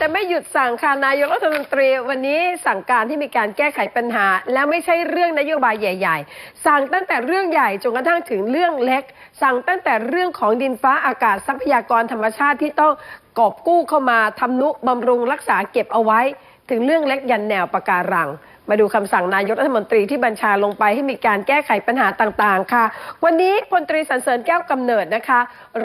แต่ไม่หยุดสั่งค่ะนายกรัฐมนตรีวันนี้สั่งการที่มีการแก้ไขปัญหา แล้วไม่ใช่เรื่องนโยบายใหญ่ ๆ สั่งตั้งแต่เรื่องใหญ่จนกระทั่งถึงเรื่องเล็ก สั่งตั้งแต่เรื่องของดินฟ้าอากาศทรัพยากรธรรมชาติที่ต้องกอบกู้เข้ามาทำนุบำรุงรักษาเก็บเอาไว้ ถึงเรื่องเล็กยันแนวปะการัง มาดูคำสั่งนายกรัฐมนตรีที่บัญชาลงไปให้มีการแก้ไขปัญหาต่างๆ ค่ะ วันนี้พลตรีสันเสริญแก้วกำเนิดนะคะ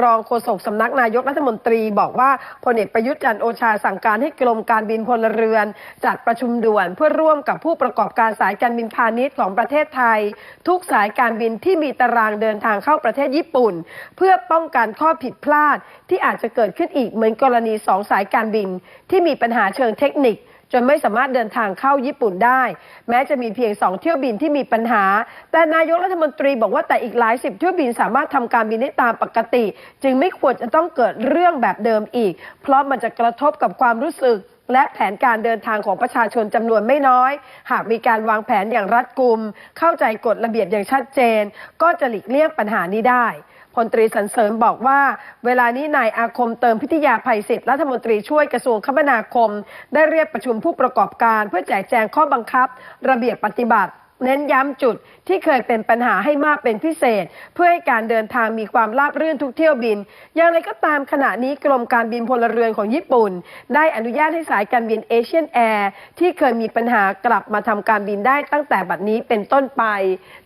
รองโฆษกสำนักนายกรัฐมนตรีบอกว่าพลเอกประยุทธ์จันโอชาสั่งการให้กรมการบินพลเรือน จัดประชุมด่วนเพื่อร่วมกับผู้ประกอบการสายการบินพาณิชย์ของประเทศไทย ทุกสายการบินที่มีตารางเดินทางเข้าประเทศญี่ปุ่น เพื่อป้องกันข้อผิดพลาดที่อาจจะเกิดขึ้นอีกเหมือนกรณีสองสายการบินที่มีปัญหาเชิงเทคนิค จนไม่สามารถเดินทางเข้าญี่ปุ่นได้ แม้จะมีเพียงสองเที่ยวบินที่มีปัญหา แต่นายกรัฐมนตรีบอกว่าแต่อีกหลายสิบเที่ยวบินสามารถทำการบินได้ตามปกติ จึงไม่ควรจะต้องเกิดเรื่องแบบเดิมอีก เพราะมันจะกระทบกับความรู้สึกและแผนการเดินทางของประชาชนจำนวนไม่น้อย หากมีการวางแผนอย่างรัดกุม เข้าใจกฎระเบียบอย่างชัดเจน ก็จะหลีกเลี่ยงปัญหานี้ได้ พลตรีสันเสริญบอกว่า เวลานี้นายอาคมเติมพิทยาภัยศิษย์รัฐมนตรีช่วยกระทรวงคมนาคม ได้เรียกประชุมผู้ประกอบการ เพื่อแจกแจงข้อบังคับ ระเบียบปฏิบัติ เน้นย้ำจุดที่เคยเป็นปัญหาให้มากเป็นพิเศษ เพื่อให้การเดินทางมีความราบรื่นทุกเที่ยวบิน อย่างไรก็ตามขณะนี้กรมการบินพลเรือนของญี่ปุ่น ได้อนุญาตให้สายการบินเอเชียนแอร์ที่เคยมีปัญหากลับมาทำการบินได้ตั้งแต่บัดนี้เป็นต้นไป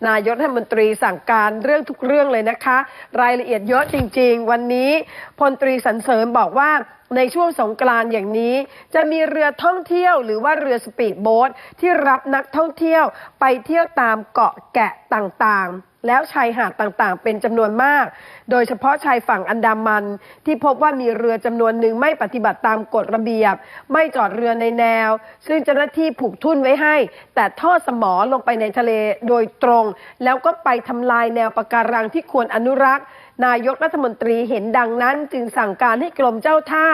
นายกรัฐมนตรีสั่งการเรื่องทุกเรื่องเลยนะคะ รายละเอียดเยอะจริง ๆ วันนี้พลตรีสันเสริญบอกว่า ในช่วงสงกรานต์อย่างนี้ จะมีเรือท่องเที่ยวหรือว่าเรือสปีดโบ๊ทที่รับนักท่องเที่ยวไปเที่ยวตามเกาะแกะต่างๆแล้วชายหาดต่างๆ เป็นจำนวนมาก โดยเฉพาะชายฝั่งอันดามัน ที่พบว่ามีเรือจำนวนหนึ่งไม่ปฏิบัติตามกฎระเบียบ ไม่จอดเรือในแนว ซึ่งเจ้าหน้าที่ผูกทุ่นไว้ให้ แต่ท่อสมอลงไปในทะเลโดยตรง แล้วก็ไปทำลายแนวปะการังที่ควรอนุรักษ์ นายกรัฐมนตรีเห็นดังนั้นจึงสั่งการให้กรมเจ้าท่า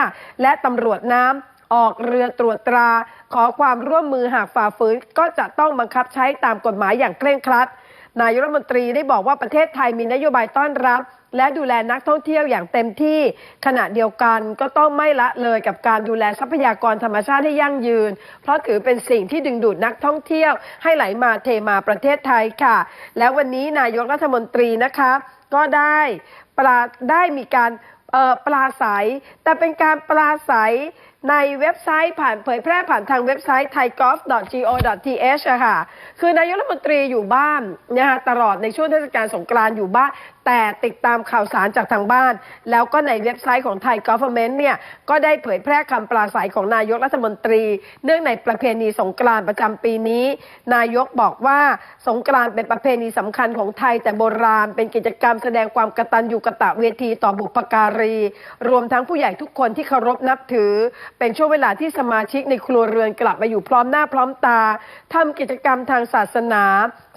และตำรวจน้ำออกเรือตรวจตรา ขอความร่วมมือหากฝ่าฝืนก็จะต้องบังคับใช้ตามกฎหมายอย่างเคร่งครัด นายรัฐมนตรีได้บอกว่าประเทศไทยมีนโยบายต้อนรับ และดูแลนักท่องเที่ยวอย่างเต็มที่ขณะเดียวกันก็ต้องไม่ละเลยกับการดูแลทรัพยากรธรรมชาติให้ยั่งยืน เพราะถือเป็นสิ่งที่ดึงดูดนักท่องเที่ยวให้ไหลมาเทมาประเทศไทยค่ะ และวันนี้นายกรัฐมนตรีนะคะก็ได้ปลาได้มีการปลาใสแต่เป็นการปลาใสในเว็บไซต์ผ่านเผยแพร่ผ่านทางเว็บไซต์ thaigolf.go.th อะค่ะ คือนายกรัฐมนตรีอยู่บ้านนะคะตลอดในช่วงเทศกาลสงกรานต์อยู่บ้าน แต่ติดตามข่าวสารจากทางบ้าน แล้วก็ในเว็บไซต์ของไทย Government เนี่ยก็ได้เผยแพร่คำปราศัยของนายกรัฐมนตรี เนื่องในประเพณีสงกรานต์ประจำปีนี้ นายกบอกว่าสงกรานต์เป็นประเพณีสำคัญของไทยแต่โบราณ เป็นกิจกรรมแสดงความกตัญญูกตเวทีต่อบุพการี รวมทั้งผู้ใหญ่ทุกคนที่เคารพนับถือ เป็นช่วงเวลาที่สมาชิกในครัวเรือนกลับมาอยู่พร้อมหน้าพร้อมตาทำกิจกรรมทางศาสนา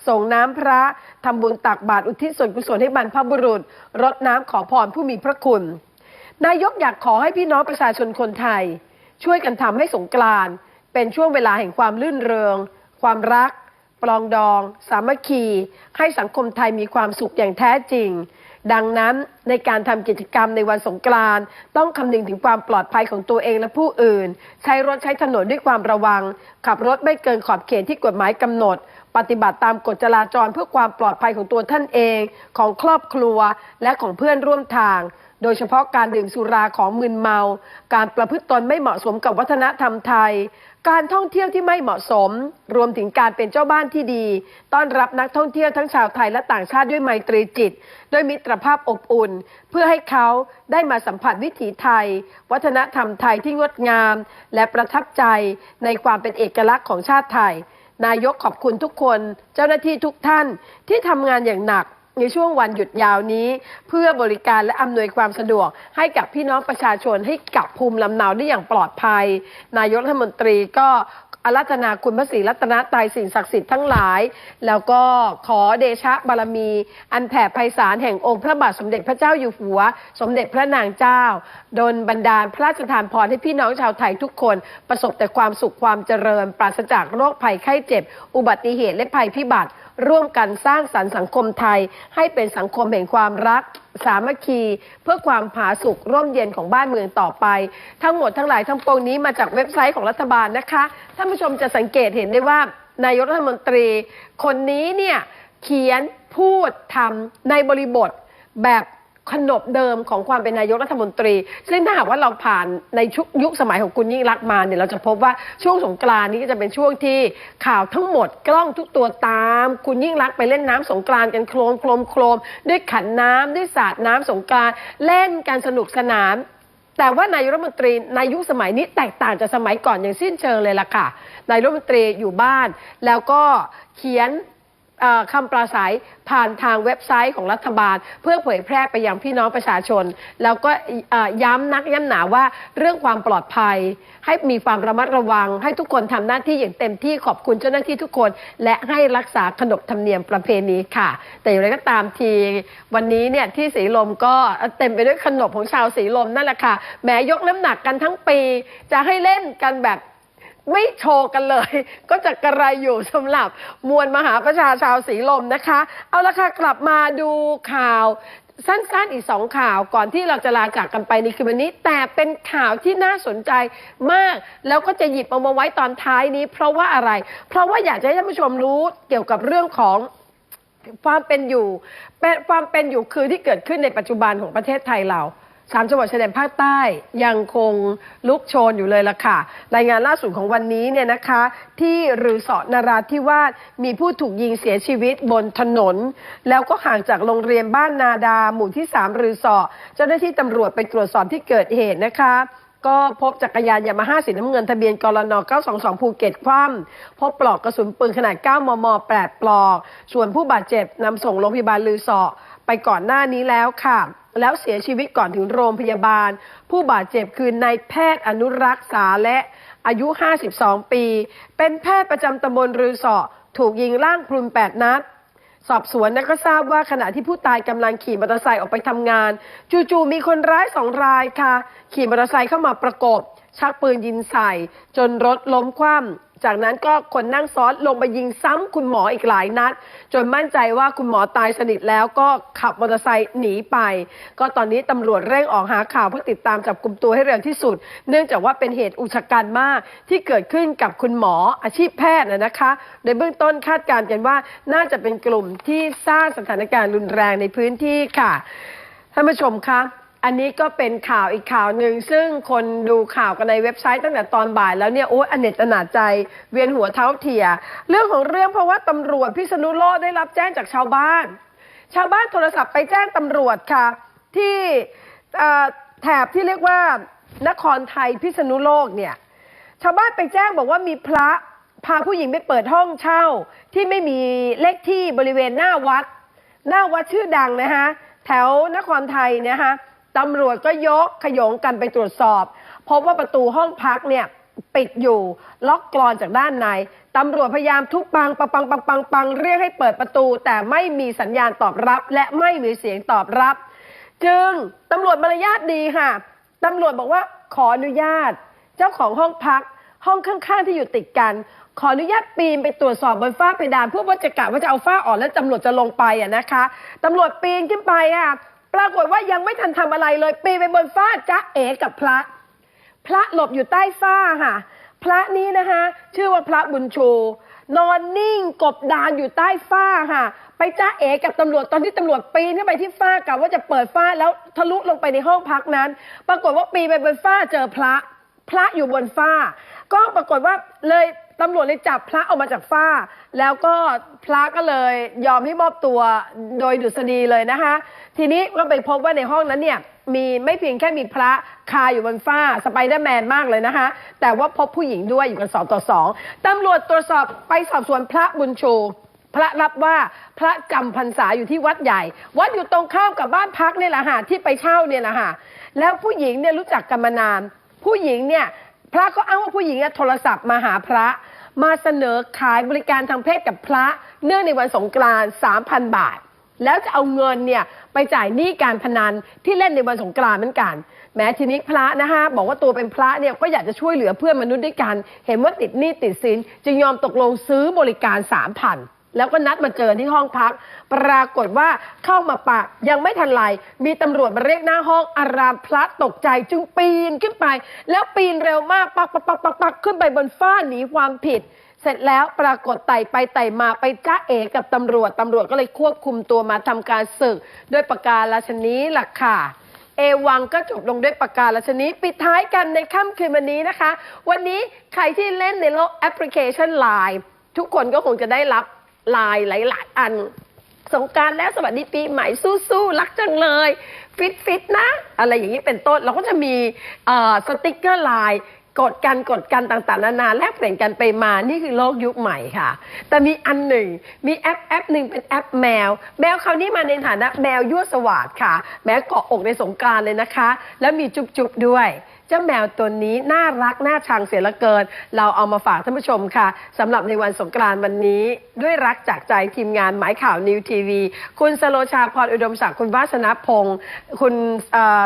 ส่งน้ำพระทำบุญตักบาตรอุทิศส่วนกุศลให้บรรพบุรุษ รดน้ำขอพรผู้มีพระคุณ นายกอยากขอให้พี่น้องประชาชนคนไทย ช่วยกันทำให้สงกรานต์เป็นช่วงเวลาแห่งความลื่นเริง ความรัก ปลองดอง สามัคคี ให้สังคมไทยมีความสุขอย่างแท้จริง ดังนั้นในการทำกิจกรรมในวันสงกรานต์ต้องคำนึงถึงความปลอดภัยของตัวเองและผู้อื่น ใช้รถใช้ถนนด้วยความระวัง ขับรถไม่เกินขอบเขตที่กฎหมายกำหนด ปฏิบัติตามกฎจราจรเพื่อความปลอดภัยของตัวท่านเอง ของครอบครัวและของเพื่อนร่วมทาง โดยเฉพาะการดื่มสุราของมึนเมา การประพฤติตนไม่เหมาะสมกับวัฒนธรรมไทย การท่องเที่ยวที่ไม่เหมาะสม รวมถึงการเป็นเจ้าบ้านที่ดี ต้อนรับนักท่องเที่ยวทั้งชาวไทยและต่างชาติด้วยไมตรีจิต ด้วยมิตรภาพอบอุ่น เพื่อให้เขาได้มาสัมผัสวิถีไทย วัฒนธรรมไทยที่งดงาม และประทับใจในความเป็นเอกลักษณ์ของชาติไทย นายกขอบคุณทุกคน เจ้าหน้าที่ทุกท่านที่ทำงานอย่างหนักในช่วงวันหยุดยาวนี้ เพื่อบริการและอำนวยความสะดวก ให้กับพี่น้องประชาชนให้กลับภูมิลำเนาได้อย่างปลอดภัย นายกรัฐมนตรีก็ อารัธนาคุณพระศรีรัตนตายสิ่งศักดิ์สิทธิ์ทั้งหลาย แล้วก็ขอเดชะบารมี อันแผ่ไพศาลแห่งองค์พระบาทสมเด็จพระเจ้าอยู่หัว สมเด็จพระนางเจ้าดลบันดาลพระราชทานพรให้พี่น้องชาวไทยทุกคน ประสบแต่ความสุขความเจริญ ปราศจากโรคภัยไข้เจ็บ อุบัติเหตุและภัยพิบัติ ร่วมกันสร้างสรรค์สังคมไทย ให้เป็นสังคมแห่งความรัก สามัคคี เพื่อความผาสุกร่มเย็นของบ้านเมืองต่อไป ทั้งหมดทั้งหลายทั้งปวงนี้มาจากเว็บไซต์ของรัฐบาลนะคะท่านผู้ชมจะสังเกตเห็นได้ว่านายกรัฐมนตรี คนนี้เนี่ยเขียนพูดทำในบริบทแบบ ขนบเดิมของความเป็นนายกรัฐมนตรี ซึ่งถ้าหากว่าเราผ่านในชุกยุคสมัยของคุณยิ่งรักษณ์มาเนี่ยเราจะพบว่าช่วงสงกรานต์นี้ก็จะเป็นช่วงที่ข่าวทั้งหมดกล้องทุกตัวตาม คุณยิ่งรักษณ์ไปเล่นน้ำสงกรานต์กันโครมโครมโครมด้วยขันน้ำด้วยสาดน้ำสงกรานต์เล่นกันสนุกสนาน แต่ว่านายกรัฐมนตรีในยุคสมัยนี้แตกต่างจากสมัยก่อนอย่างสิ้นเชิงเลยล่ะค่ะนายกรัฐมนตรีอยู่บ้าน แล้วก็เขียน คำปราศัยผ่านทางเว็บไซต์ของรัฐบาล เพื่อเผยแพร่ไปยังพี่น้องประชาชน แล้วก็ย้ำนักย้ำหนาว่าเรื่องความปลอดภัย ให้มีความระมัดระวัง ให้ทุกคนทำหน้าที่อย่างเต็มที่ขอบคุณเจ้าหน้าที่ทุกคน และให้รักษาขนบธรรมเนียมประเพณีค่ะ แต่อย่างไรก็ตามทีวันนี้เนี่ยที่สีลมก็เต็มไปด้วยขนบของชาวสีลมนั่นแหละค่ะแหมยกน้ำหนักกันทั้งปี จะให้เล่นกันแบบ ไม่โชว์กันเลย ก็จะกระไรอยู่สำหรับมวลมหาประชาชาวสีลมนะคะ เอาละค่ะ กลับมาดูข่าวสั้นๆอีกสองข่าวก่อนที่เราจะลาจากกันไปในคืนวันนี้ แต่เป็นข่าวที่น่าสนใจมาก แล้วก็จะหยิบเอามาไว้ตอนท้ายนี้ เพราะว่าอะไร เพราะว่าอยากจะให้ท่านผู้ชมรู้เกี่ยวกับเรื่องของความเป็นอยู่ความเป็นอยู่คือที่เกิดขึ้นในปัจจุบันของประเทศไทยเรา สามจังหวัดชายแดนภาคใต้ยังคงลุกโชนอยู่เลยล่ะค่ะ รายงานล่าสุดของวันนี้เนี่ยนะคะ ที่รือสอนาราธิวาสมีผู้ถูกยิงเสียชีวิตบนถนน แล้วก็ห่างจากโรงเรียนบ้านนาดา หมู่ที่ 3 รือสอเจ้าหน้าที่ตำรวจไปตรวจสอบที่เกิดเหตุนะคะก็พบจักรยานยามาฮ่าสีน้ำเงินทะเบียนกรน922 ภูเก็ตคว่ำพบปลอกกระสุนปืนขนาด 9 มม 8 ปลอก ส่วนผู้บาดเจ็บนำส่งโรงพยาบาลลือสอไปก่อนหน้านี้แล้วค่ะ แล้วเสียชีวิตก่อนถึงโรงพยาบาล ผู้บาดเจ็บคือนายแพทย์อนุรักษ์สาและอายุ 52 ปี เป็นแพทย์ประจำตำบลรือสอถูกยิงล่างพรุน 8 นัดสอบสวนนะก็ทราบว่าขณะที่ผู้ตายกำลังขี่มอเตอร์ไซค์ออกไปทำงาน จู่ๆมีคนร้ายสองรายค่ะ ขี่มอเตอร์ไซค์เข้ามาประกบ ชักปืนยิงใส่ จนรถล้มคว่ำ จากนั้นก็คนนั่งซ้อนลงไปยิงซ้ำคุณหมออีกหลายนัด จนมั่นใจว่าคุณหมอตายสนิทแล้วก็ขับมอเตอร์ไซค์หนีไป ก็ตอนนี้ตำรวจเร่งออกหาข่าวเพื่อติดตามจับกลุ่มตัวให้เร็วที่สุด เนื่องจากว่าเป็นเหตุอุกชะกันมากที่เกิดขึ้นกับคุณหมออาชีพแพทย์นะนะคะ โดยเบื้องต้นคาดการณ์กันว่าน่าจะเป็นกลุ่มที่สร้างสถานการณ์รุนแรงในพื้นที่ค่ะท่านผู้ชมคะ อันนี้ก็เป็นข่าวอีกข่าวหนึ่งซึ่งคนดูข่าวกันในเว็บไซต์ตั้งแต่ตอนบ่ายแล้วเนี่ยโอ้ยอเนจอนาจใจ เวียนหัวเท้าเถีย เรื่องของเรื่องเพราะว่าตำรวจพิษณุโลกได้รับแจ้งจากชาวบ้าน ชาวบ้านโทรศัพท์ไปแจ้งตำรวจค่ะ ที่แถบที่เรียกว่านครไทยพิษณุโลกเนี่ยชาวบ้านไปแจ้งบอกว่ามีพระพาผู้หญิงไปเปิดห้องเช่า ที่ไม่มีเลขที่บริเวณหน้าวัด หน้าวัดชื่อดังนะคะแถวนครไทยเนะคะ ตำรวจก็ยกขยงกันไปตรวจสอบ พบว่าประตูห้องพักเนี่ยปิดอยู่ ล็อกกรอนจากด้านในตำรวจพยายามทุบปังปังปังปังปังปังเรียกให้เปิดประตู แต่ไม่มีสัญญาณตอบรับ และไม่มีเสียงตอบรับ จึงตำรวจมารยาทดีค่ะตำรวจบอกว่าขออนุญาต เจ้าของห้องพัก ห้องข้างๆที่อยู่ติดกัน ขออนุญาตปีนไปตรวจสอบบนฝ้าเพดานเพื่อว่าจะกะว่าจะเอาฝ้าออกแล้วตำรวจจะลงไปอะนะคะตำรวจปีนขึ้นไปอะ ปรากฏว่ายังไม่ทันทำอะไรเลยปีนไปบนฝ้าจ้าเอ๋กับพระ พระหลบอยู่ใต้ฝ้าค่ะ พระนี้นะคะชื่อว่าพระบุญชู นอนนิ่งกบดานอยู่ใต้ฝ้าค่ะ ไปจ้าเอกับตำรวจตอนที่ตำรวจปีนขึ้นไปที่ฝ้ากะว่าจะเปิดฝ้าแล้วทะลุลงไปในห้องพักนั้น ปรากฏว่าปีนไปบนฝ้าเจอพระ พระอยู่บนฝ้า ก็ปรากฏว่าเลยตำรวจเลยจับพระออกมาจากฝ้า แล้วก็พระก็เลยยอมให้มอบตัวโดยดุษฎีเลยนะคะ ทีนี้ก็ไปพบว่าในห้องนั้นเนี่ยมีไม่เพียงแค่มีพระคาอยู่บนฝ้าสไปเดอร์แมนมากเลยนะคะ แต่ว่าพบผู้หญิงด้วยอยู่กันสองต่อสองตำรวจตรวจสอบไปสอบสวนพระบุญชูพระรับว่าพระจำพรรษาอยู่ที่วัดใหญ่ วัดอยู่ตรงข้ามกับบ้านพักเนี่ยแหละค่ะที่ไปเช่าเนี่ยแหละค่ะแล้วผู้หญิงเนี่ยรู้จักกันมานาน ผู้หญิงเนี่ย พระก็อ้างว่าผู้หญิงอะโทรศัพท์มาหาพระ มาเสนอขายบริการทางเพศกับพระ เนื่องในวันสงกรานต์3,000 บาท แล้วจะเอาเงินเนี่ยไปจ่ายหนี้การพนันที่เล่นในวันสงกรานต์เหมือนกัน แม้ทีนี้พระนะคะบอกว่าตัวเป็นพระเนี่ยก็อยากจะช่วยเหลือเพื่อนมนุษย์ด้วยกัน เห็นว่าติดหนี้ติดสินจึงยอมตกลงซื้อบริการสามพัน แล้วก็นัดมาเจอที่ห้องพัก ปรากฏว่าเข้ามาปะยังไม่ทันไรมีตำรวจมาเรียกหน้าห้องอารามพระตกใจจึงปีนขึ้นไป แล้วปีนเร็วมากปักปักปักปักปักขึ้นไปบนฝ้าหนีความผิด เสร็จแล้วปรากฏไต่ไปไต่มาไปจ้าเอกับตำรวจตำรวจก็เลยควบคุมตัวมาทำการศึกด้วยประกาศชนี้หลักค่ะเอวังก็จบลงด้วยประกาศชนี้ ปิดท้ายกันในค่ำคืนวันนี้นะคะ วันนี้ใครที่เล่นในโลกแอปพลิเคชัน Line ทุกคนก็คงจะได้รับ ลน์หลายๆ อัน สงการแล้วสวัสดีปีใหม่สู้ๆรักจังเลย ฟิตฟิตนะ อะไรอย่างนี้เป็นต้น เราก็จะมีสติกเกอร์ไลน์กดกันกดกันต่างๆ นานาแลกเปลี่ยนกันไปมานี่คือโลกยุคใหม่ค่ะ แต่มีอันหนึ่งมีแอปแอปหนึ่งเป็นแอปแมว แมวคราวนี้มาในฐานะแมวยั่วสวาดค่ะ แม้เกาะอกในสงการเลยนะคะ แล้วมีจุ๊บๆด้วย เจ้าแมวตัวนี้น่ารักน่าชังเสียเหละเกิน เราเอามาฝากท่านผู้ชมค่ะสำหรับในวันสงกรานต์วันนี้ด้วยรักจากใจทีมงานหมายข่าวนิวทีวี คุณสโลชาพรอุดมศักดิ์คุณวาสนาพงศ์คุณ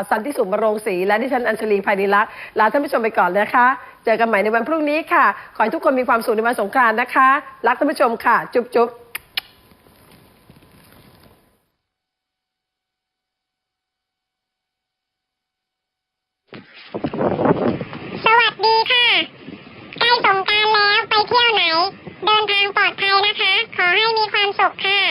สันติสุขบรงศรีและดิฉันอัญชลีภายดีลักษ์ลาท่านผู้ชมไปก่อนนะคะ เจอกันใหม่ในวันพรุ่งนี้ค่ะ ขอให้ทุกคนมีความสุขในวันสงกรานต์นะคะ รักท่านผู้ชมค่ะ จุ๊บจุ๊บ สวัสดีค่ะ ใกล้สงการแล้วไปเที่ยวไหน เดินทางปลอดภัยนะคะ ขอให้มีความสุขค่ะ